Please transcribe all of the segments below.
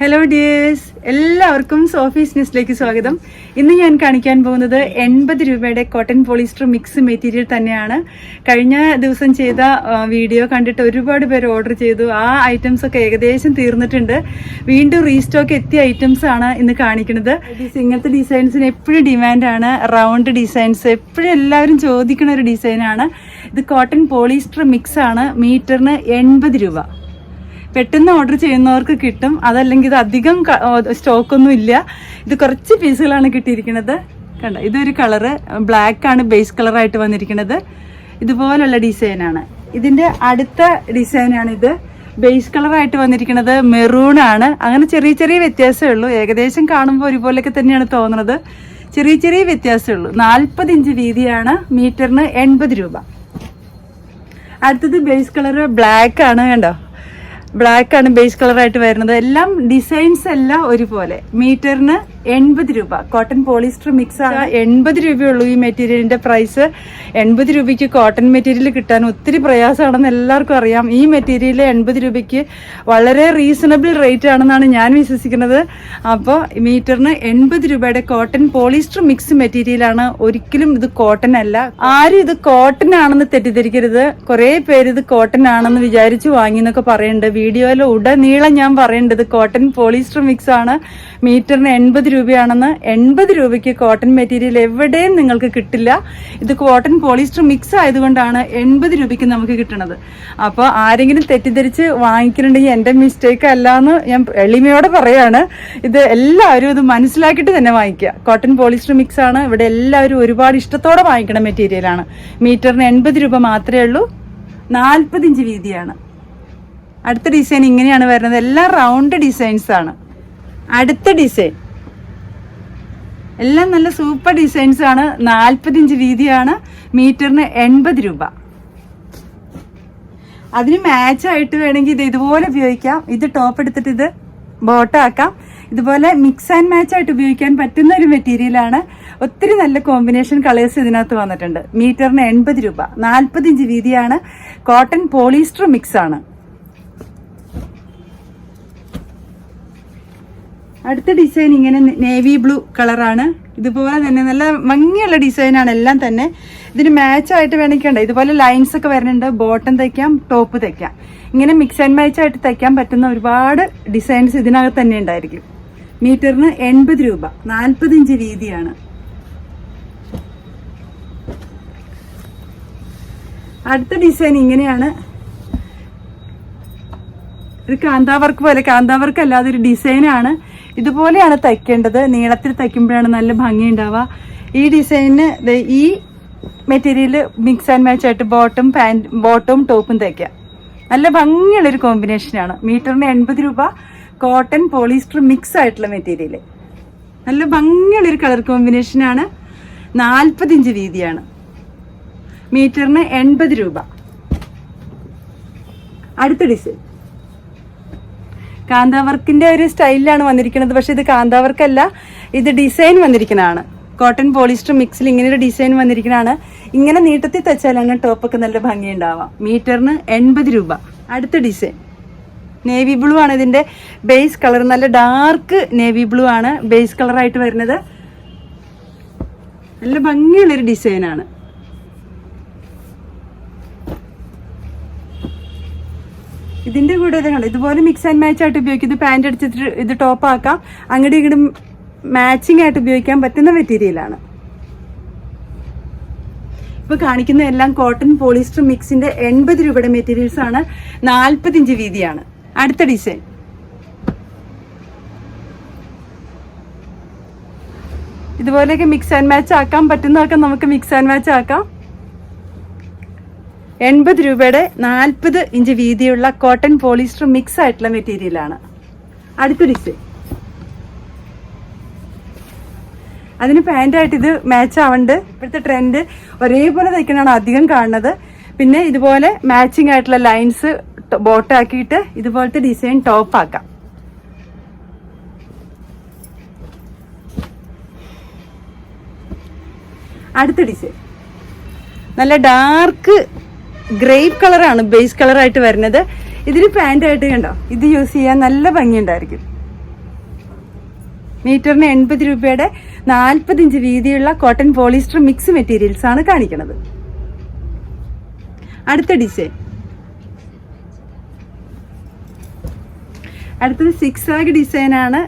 Hello dears എല്ലാവർക്കും Sophie's ന്യൂസിലേക്ക് സ്വാഗതം. ഇന്ന് ഞാൻ കാണിക്കാൻ പോകുന്നത് എൺപത് രൂപയുടെ കോട്ടൺ പോളിസ്റ്റർ മിക്സ് മെറ്റീരിയൽ തന്നെയാണ്. കഴിഞ്ഞ ദിവസം ചെയ്ത വീഡിയോ കണ്ടിട്ട് ഒരുപാട് പേര് ഓർഡർ ചെയ്തു. ആ ഐറ്റംസ് ഒക്കെ ഏകദേശം തീർന്നിട്ടുണ്ട്. വീണ്ടും റീസ്റ്റോക്ക് എത്തിയ ഐറ്റംസ് ആണ് ഇന്ന് കാണിക്കുന്നത്. ഇങ്ങനത്തെ ഡിസൈൻസിന് എപ്പോഴും ഡിമാൻഡാണ് റൗണ്ട് ഡിസൈൻസ് എപ്പോഴും എല്ലാവരും ചോദിക്കുന്ന ഒരു ഡിസൈനാണ് ഇത് കോട്ടൺ പോളിസ്റ്റർ മിക്സ് ആണ്. മീറ്ററിന് എൺപത് രൂപ. പെട്ടെന്ന് ഓർഡർ ചെയ്യുന്നവർക്ക് കിട്ടും. അതല്ലെങ്കിൽ ഇത് അധികം സ്റ്റോക്ക് ഒന്നും ഇല്ല. ഇത് കുറച്ച് പീസുകളാണ് കിട്ടിയിരിക്കുന്നത്. കണ്ട? ഇതൊരു കളറ് ബ്ലാക്ക് ആണ് ബേസ് കളറായിട്ട് വന്നിരിക്കുന്നത്. ഇതുപോലുള്ള ഡിസൈനാണ് ഇതിന്റെ അടുത്ത ഡിസൈനാണ് ഇത്. ബേസ് കളറായിട്ട് വന്നിരിക്കുന്നത് മെറൂൺ ആണ്. അങ്ങനെ ചെറിയ ചെറിയ വ്യത്യാസമേ ഉള്ളൂ. ഏകദേശം കാണുമ്പോൾ ഒരുപോലെയൊക്കെ തന്നെയാണ് തോന്നുന്നത്. ചെറിയ ചെറിയ വ്യത്യാസമേ ഉള്ളൂ. നാൽപ്പത് ഇഞ്ച് വീതിയാണ്. മീറ്ററിന് എൺപത് രൂപ. അടുത്തത് ബേസ് കളർ ബ്ലാക്ക് ആണ്. കണ്ടോ? ബ്ലാക്ക് ആണ് ബേസ് കളറായിട്ട് വരുന്നത്. എല്ലാം ഡിസൈൻസ് എല്ലാം ഒരുപോലെ. മീറ്ററിന് എൺപത് രൂപ. കോട്ടൺ പോളിസ്റ്റർ മിക്സ് ആണ്. എൺപത് രൂപയുള്ളൂ ഈ മെറ്റീരിയലിന്റെ പ്രൈസ്. എൺപത് രൂപയ്ക്ക് കോട്ടൺ മെറ്റീരിയൽ കിട്ടാൻ ഒത്തിരി പ്രയാസമാണെന്ന് എല്ലാവർക്കും അറിയാം. ഈ മെറ്റീരിയൽ എൺപത് രൂപയ്ക്ക് വളരെ റീസണബിൾ റേറ്റ് ആണെന്നാണ് ഞാൻ വിശ്വസിക്കുന്നത്. അപ്പോൾ മീറ്ററിന് എൺപത് രൂപയുടെ കോട്ടൺ പോളിസ്റ്റർ മിക്സ് മെറ്റീരിയലാണ് ഒരിക്കലും ഇത് കോട്ടൺ അല്ല. ആരും ഇത് കോട്ടൺ ആണെന്ന് തെറ്റിദ്ധരിക്കരുത്. കുറേ പേര് ഇത് കോട്ടൺ ആണെന്ന് വിചാരിച്ച് വാങ്ങി എന്നൊക്കെ പറയുന്നുണ്ട്. വീഡിയോയിൽ ഉടനീളം ഞാൻ പറയേണ്ടത് കോട്ടൺ പോളിസ്റ്റർ മിക്സ് ആണ്. മീറ്ററിന് എൺപത് രൂപയാണെന്ന് എൺപത് രൂപയ്ക്ക് കോട്ടൺ മെറ്റീരിയൽ എവിടെയും നിങ്ങൾക്ക് കിട്ടില്ല. ഇത് കോട്ടൺ പോളിസ്റ്റർ മിക്സ് ആയതുകൊണ്ടാണ് എൺപത് രൂപയ്ക്ക് നമുക്ക് കിട്ടുന്നത് അപ്പോൾ ആരെങ്കിലും തെറ്റിദ്ധരിച്ച് വാങ്ങിക്കുന്നുണ്ടെങ്കിൽ എന്റെ മിസ്റ്റേക്ക് അല്ല എന്ന് ഞാൻ എളിമയോടെ പറയാണ്. ഇത് എല്ലാവരും ഇത് മനസ്സിലാക്കിയിട്ട് തന്നെ വാങ്ങിക്കുക. കോട്ടൺ പോളിസ്റ്റർ മിക്സ് ആണ്. ഇവിടെ എല്ലാവരും ഒരുപാട് ഇഷ്ടത്തോടെ വാങ്ങിക്കണ മെറ്റീരിയലാണ് മീറ്ററിന് എൺപത് രൂപ മാത്രമേ ഉള്ളൂ. നാൽപ്പതിഞ്ച് വീതിയാണ്. അടുത്ത ഡിസൈൻ ഇങ്ങനെയാണ് വരുന്നത്. എല്ലാം റൗണ്ട് ഡിസൈൻസ് ആണ്. അടുത്ത ഡിസൈൻ എല്ലാം നല്ല സൂപ്പർ ഡിസൈൻസ് ആണ്. നാൽപ്പത് ഇഞ്ച് വീതിയാണ് മീറ്ററിന് എൺപത് രൂപ. അതിന് മാച്ച് ആയിട്ട് വേണമെങ്കിൽ ഇത് ഇതുപോലെ ഉപയോഗിക്കാം. ഇത് ടോപ്പ് എടുത്തിട്ട് ഇത് ബോട്ടാക്കാം ഇതുപോലെ മിക്സ് ആൻഡ് മാച്ച് ആയിട്ട് ഉപയോഗിക്കാൻ പറ്റുന്ന ഒരു മെറ്റീരിയലാണ് ഒത്തിരി നല്ല കോമ്പിനേഷൻ കളേഴ്സ് ഇതിനകത്ത് വന്നിട്ടുണ്ട്. മീറ്ററിന് എൺപത് രൂപ. നാൽപ്പത് ഇഞ്ച് വീതിയാണ് കോട്ടൺ പോളിസ്റ്റർ മിക്സ് ആണ്. അടുത്ത ഡിസൈൻ ഇങ്ങനെ നേവി ബ്ലൂ കളറാണ്. ഇതുപോലെ തന്നെ നല്ല ഭംഗിയുള്ള ഡിസൈനാണ് എല്ലാം തന്നെ. ഇതിന് മാച്ച് ആയിട്ട് വേണമെങ്കിൽ ഇതുപോലെ ലൈൻസ് ഒക്കെ വരുന്നുണ്ട്. ബോട്ടം തയ്ക്കാം ടോപ്പ് തയ്ക്കാം ഇങ്ങനെ മിക്സ് ആൻഡ് മാച്ച് ആയിട്ട് തയ്ക്കാൻ പറ്റുന്ന ഒരുപാട് ഡിസൈൻസ് ഇതിനകത്ത് തന്നെ ഉണ്ടായിരിക്കും. മീറ്ററിന് എൺപത് രൂപ. നാൽപ്പത് ഇഞ്ച് രീതിയാണ് അടുത്ത ഡിസൈൻ ഇങ്ങനെയാണ്. ഒരു കാന്താവർക്ക് പോലെ. കാന്താ വർക്ക് അല്ലാതെ ഒരു ഡിസൈനാണ് ഇതുപോലെയാണ് തയ്ക്കേണ്ടത്. നീളത്തിൽ തയ്ക്കുമ്പോഴാണ് നല്ല ഭംഗി ഉണ്ടാവുക ഈ ഡിസൈനിന് ഈ മെറ്റീരിയൽ മിക്സ് ആൻഡ് മാച്ച് ആയിട്ട് ബോട്ടം പാന്റ് ബോട്ടവും ടോപ്പും തയ്ക്കാം നല്ല ഭംഗിയുള്ളൊരു കോമ്പിനേഷനാണ് മീറ്ററിന് എൺപത് രൂപ കോട്ടൺ പോളിസ്റ്റർ മിക്സ് ആയിട്ടുള്ള മെറ്റീരിയൽ നല്ല ഭംഗിയുള്ളൊരു കളർ കോമ്പിനേഷനാണ് നാൽപ്പത്തിഞ്ച് വീതിയാണ്. മീറ്ററിന് എൺപത് രൂപ. അടുത്ത ഡിസൈൻ കാന്താവർക്കിന്റെ ഒരു സ്റ്റൈലിലാണ് വന്നിരിക്കുന്നത്. പക്ഷെ ഇത് കാന്താവർക്കല്ല ഇത് ഡിസൈൻ വന്നിരിക്കുന്നതാണ്. കോട്ടൺ പോളിസ്റ്റർ മിക്സിൽ ഇങ്ങനെ ഒരു ഡിസൈൻ വന്നിരിക്കുന്നതാണ്. ഇങ്ങനെ നീട്ടത്തിൽ തച്ചാലാണ് ടോപ്പൊക്കെ നല്ല ഭംഗി ഉണ്ടാവാം മീറ്ററിന് എൺപത് രൂപ. അടുത്ത ഡിസൈൻ. നേവി ബ്ലൂ ആണ് ഇതിന്റെ ബേസ് കളർ നല്ല ഡാർക്ക് നേവി ബ്ലൂ ആണ് ബേസ് കളറായിട്ട് വരുന്നത്. നല്ല ഭംഗിയുള്ളൊരു ഡിസൈനാണ്. ഇതിന്റെ കൂടെ കണ്ടോ? ഇതുപോലെ മിക്സ് ആൻഡ് മാച്ച് ആയിട്ട് ഉപയോഗിക്കും. ഇത് പാന്റ് അടിച്ചിട്ട് ഇത് ടോപ്പ് ആക്കാം. അങ്ങോട്ടും ഇങ്ങോട്ടും മാച്ചിങ് ആയിട്ട് ഉപയോഗിക്കാൻ പറ്റുന്ന മെറ്റീരിയലാണ് ഇപ്പൊ കാണിക്കുന്ന എല്ലാം കോട്ടൺ പോളിസ്റ്റർ മിക്സിന്റെ എൺപത് രൂപയുടെ മെറ്റീരിയൽസ് ആണ്. നാൽപ്പത്തിഞ്ച് വീതിയാണ്. അടുത്ത ഡിസൈൻ ഇതുപോലെയൊക്കെ മിക്സ് ആൻഡ് മാച്ച് ആക്കാൻ പറ്റുന്നതൊക്കെ നമുക്ക് മിക്സ് ആൻഡ് മാച്ച് ആക്കാം. എൺപത് രൂപയുടെ നാൽപ്പത് ഇഞ്ച് വീതിയുള്ള കോട്ടൺ പോളിസ്റ്റർ മിക്സ് ആയിട്ടുള്ള മെറ്റീരിയലാണ് അടുത്ത ഡിസൈൻ അതിന് പാന്റായിട്ട് ഇത് മാച്ച് ആവുന്നുണ്ട് ഇപ്പോഴത്തെ ട്രെൻഡ് ഒരേപോലെ തയ്ക്കണാണ് അധികം കാണുന്നത്. പിന്നെ ഇതുപോലെ മാച്ചിങ് ആയിട്ടുള്ള ലൈൻസ് ബോട്ടാക്കിയിട്ട് ഇതുപോലത്തെ ഡിസൈൻ ടോപ്പ് ആക്കാം. അടുത്ത ഡിസൈൻ നല്ല ഡാർക്ക് ഗ്രേപ്പ് കളറാണ് ബേസ് കളറായിട്ട് വരുന്നത്. ഇതിന് ആയിട്ട് കണ്ടോ? ഇത് യൂസ് ചെയ്യാൻ നല്ല ഭംഗിയുണ്ടായിരിക്കും. മീറ്ററിന് എൺപത് രൂപയുടെ നാൽപ്പത്തിഞ്ച് വീതിയുള്ള കോട്ടൺ പോളിസ്റ്റർ മിക്സ് മെറ്റീരിയൽസ് ആണ് കാണിക്കുന്നത് അടുത്ത ഡിസൈൻ അടുത്തത് സിക്സ് ആഗ് ഡിസൈനാണ്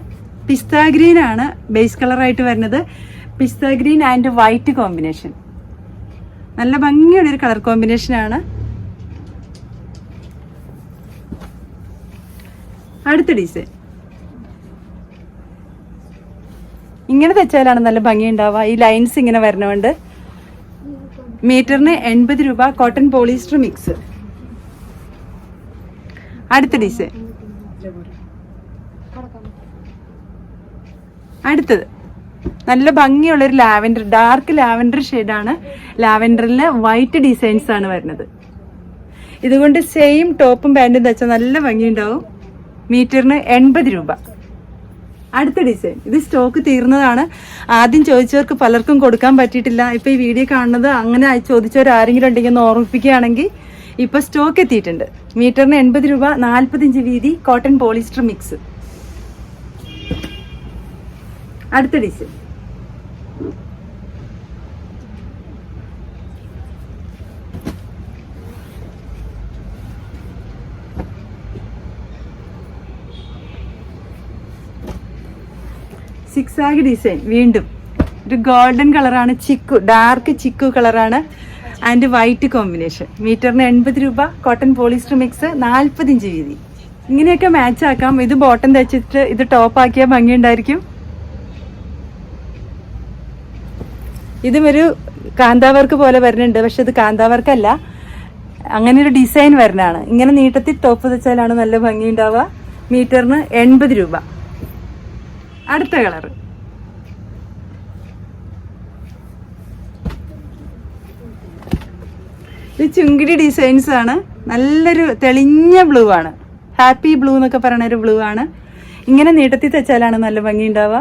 പിസ്ത ഗ്രീൻ ആണ് ബേസ് കളറായിട്ട് വരുന്നത്. Pista green and white combination. നല്ല ഭംഗിയുള്ള ഒരു കളർ കോമ്പിനേഷൻ ആണ്. അടുത്ത ഡിസൈൻ ഇങ്ങനെ തെച്ചാലാണ് നല്ല ഭംഗി ഉണ്ടാവുക ഈ ലൈൻസ് ഇങ്ങനെ വരണമുണ്ട് മീറ്ററിന് എൺപത് രൂപ കോട്ടൺ പോളിസ്റ്റർ മിക്സ് അടുത്ത ഡിസൈൻ അടുത്തത്. നല്ല ഭംഗിയുള്ളൊരു ലാവൻഡർ ഡാർക്ക് ലാവൻഡർ ഷെയ്ഡാണ് ലാവൻഡറിൽ വൈറ്റ് ഡിസൈൻസ് ആണ് വരുന്നത്. ഇതുകൊണ്ട് സെയിം ടോപ്പും പാന്റും തച്ചാൽ നല്ല ഭംഗിയുണ്ടാവും. മീറ്ററിന് എൺപത് രൂപ. അടുത്ത ഡിസൈൻ ഇത് സ്റ്റോക്ക് തീർന്നതാണ്. ആദ്യം ചോദിച്ചവർക്ക് പലർക്കും കൊടുക്കാൻ പറ്റിയിട്ടില്ല. ഇപ്പൊ ഈ വീഡിയോ കാണുന്നത് അങ്ങനെ ചോദിച്ചവർ ആരെങ്കിലും ഉണ്ടെങ്കിൽ ഒന്ന് ഓർമ്മിപ്പിക്കുകയാണെങ്കിൽ ഇപ്പൊ സ്റ്റോക്ക് എത്തിയിട്ടുണ്ട്. മീറ്ററിന് എൺപത് രൂപ നാൽപ്പത്തിയഞ്ച് വീതി കോട്ടൺ പോളിസ്റ്റർ മിക്സ് അടുത്ത ഡിഷ് സിക്സ് ആഗ് ഡിസൈൻ വീണ്ടും. ഒരു ഗോൾഡൻ കളറാണ് ചിക്കു ഡാർക്ക് ചിക്കു കളറാണ് ആൻഡ് വൈറ്റ് കോമ്പിനേഷൻ മീറ്ററിന് എൺപത് രൂപ കോട്ടൺ പോളിസ്റ്റർ മിക്സ് നാൽപ്പത്തിഞ്ച് വീതി. ഇങ്ങനെയൊക്കെ മാച്ച് ആക്കാം. ഇത് ബോട്ടം തയ്ച്ചിട്ട് ഇത് ടോപ്പ് ആക്കിയാൽ ഭംഗിയുണ്ടായിരിക്കും. ഇതും ഒരു കാന്താവർക്ക് പോലെ വരുന്നുണ്ട് പക്ഷെ ഇത് കാന്താവർക്കല്ല. അങ്ങനെ ഒരു ഡിസൈൻ വരുന്നതാണ് ഇങ്ങനെ നീട്ടത്തിൽ ടോപ്പ് വെച്ചാലാണ് നല്ല ഭംഗി ഉണ്ടാവുക മീറ്ററിന് എൺപത് രൂപ. അടുത്ത കളർ. ഇത് ചുങ്കിടി ഡിസൈൻസ് ആണ്. നല്ലൊരു തെളിഞ്ഞ ബ്ലൂ ആണ്. ഹാപ്പി ബ്ലൂ എന്നൊക്കെ പറയുന്ന ഒരു ബ്ലൂ ആണ്. ഇങ്ങനെ നീട്ടത്തിൽ തെച്ചാലാണ് നല്ല ഭംഗി ഉണ്ടാവുക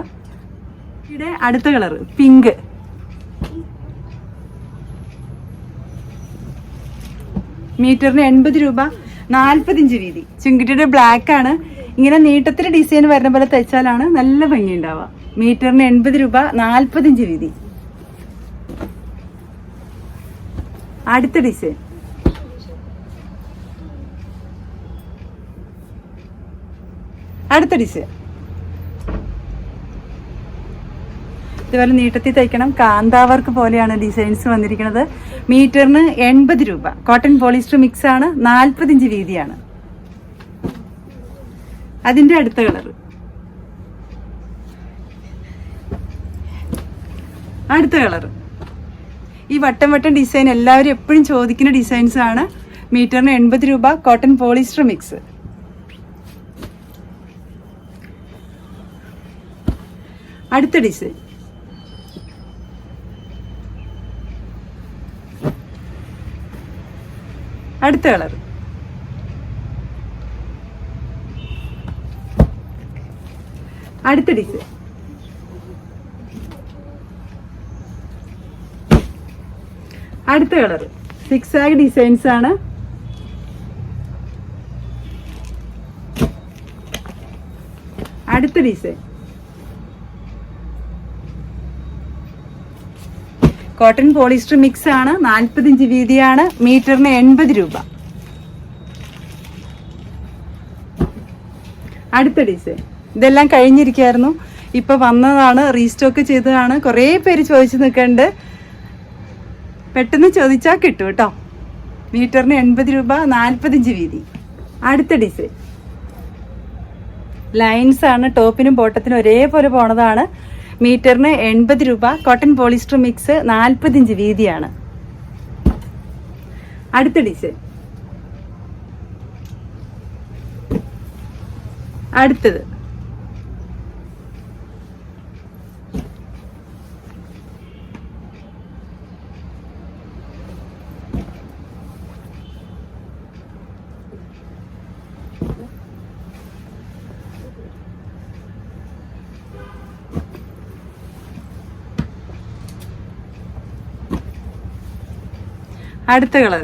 ഇവിടെ അടുത്ത കളർ പിങ്ക്. മീറ്ററിന് എൺപത് രൂപ നാൽപ്പത്തിഞ്ച് വീതി. ചുങ്കിട്ടിയുടെ ബ്ലാക്ക് ആണ്. ഇങ്ങനെ നീട്ടത്തിൽ ഡിസൈൻ വരുന്ന പോലെ തയ്ച്ചാലാണ് നല്ല ഭംഗി ഉണ്ടാവുക മീറ്ററിന് എൺപത് രൂപ നാൽപ്പത്തിഞ്ച് വീതി. അടുത്ത ഡിസൈൻ അടുത്ത ഡിസൈൻ ഇതുപോലെ നീട്ടത്തിൽ തയ്ക്കണം. കാന്താവർക്ക് പോലെയാണ് ഡിസൈൻസ് വന്നിരിക്കുന്നത്. മീറ്ററിന് എൺപത് രൂപ. കോട്ടൺ പോളിസ്റ്റർ മിക്സ് ആണ്. നാൽപ്പത്തിഞ്ച് വീതിയാണ്. അതിന്റെ അടുത്ത കളർ. അടുത്ത കളർ. ഈ വട്ടം വട്ടം ഡിസൈൻ എല്ലാവരും എപ്പോഴും ചോദിക്കുന്ന ഡിസൈൻസ് ആണ്. മീറ്ററിന് എൺപത് രൂപ. കോട്ടൺ പോളിസ്റ്റർ മിക്സ് അടുത്ത ഡിസൈൻ അടുത്ത കളർ. അടുത്ത ഡിസൈൻ അടുത്ത കളർ. സിക്സ് ആഗ് ഡിസൈൻസ് ആണ്. അടുത്ത ഡിസൈൻ. കോട്ടൺ പോളിസ്റ്റർ മിക്സ് ആണ്. നാൽപ്പത്തിഞ്ച് വീതിയാണ്. മീറ്ററിന് എൺപത് രൂപ. അടുത്ത ഡിസൈൻ ഇതെല്ലാം കഴിഞ്ഞിരിക്കുകയായിരുന്നു. ഇപ്പൊ വന്നതാണ് റീസ്റ്റോക്ക് ചെയ്തതാണ്. കുറേ പേര് ചോദിച്ചു നിൽക്കണ്ട് പെട്ടെന്ന് ചോദിച്ചാൽ കിട്ടും കേട്ടോ. മീറ്ററിന് എൺപത് രൂപ നാൽപ്പത്തിഞ്ച് വീതി. അടുത്ത ഡിസൈൻ ലൈൻസ് ആണ് ടോപ്പിനും ബോട്ടത്തിനും ഒരേപോലെ പോണതാണ്. മീറ്ററിന് എൺപത് രൂപ കോട്ടൺ പോളിസ്റ്റർ മിക്സ് നാൽപ്പത്തിഞ്ച് വീതിയാണ്. അടുത്ത ഡിസൈൻ അടുത്തത്. അടുത്ത കളർ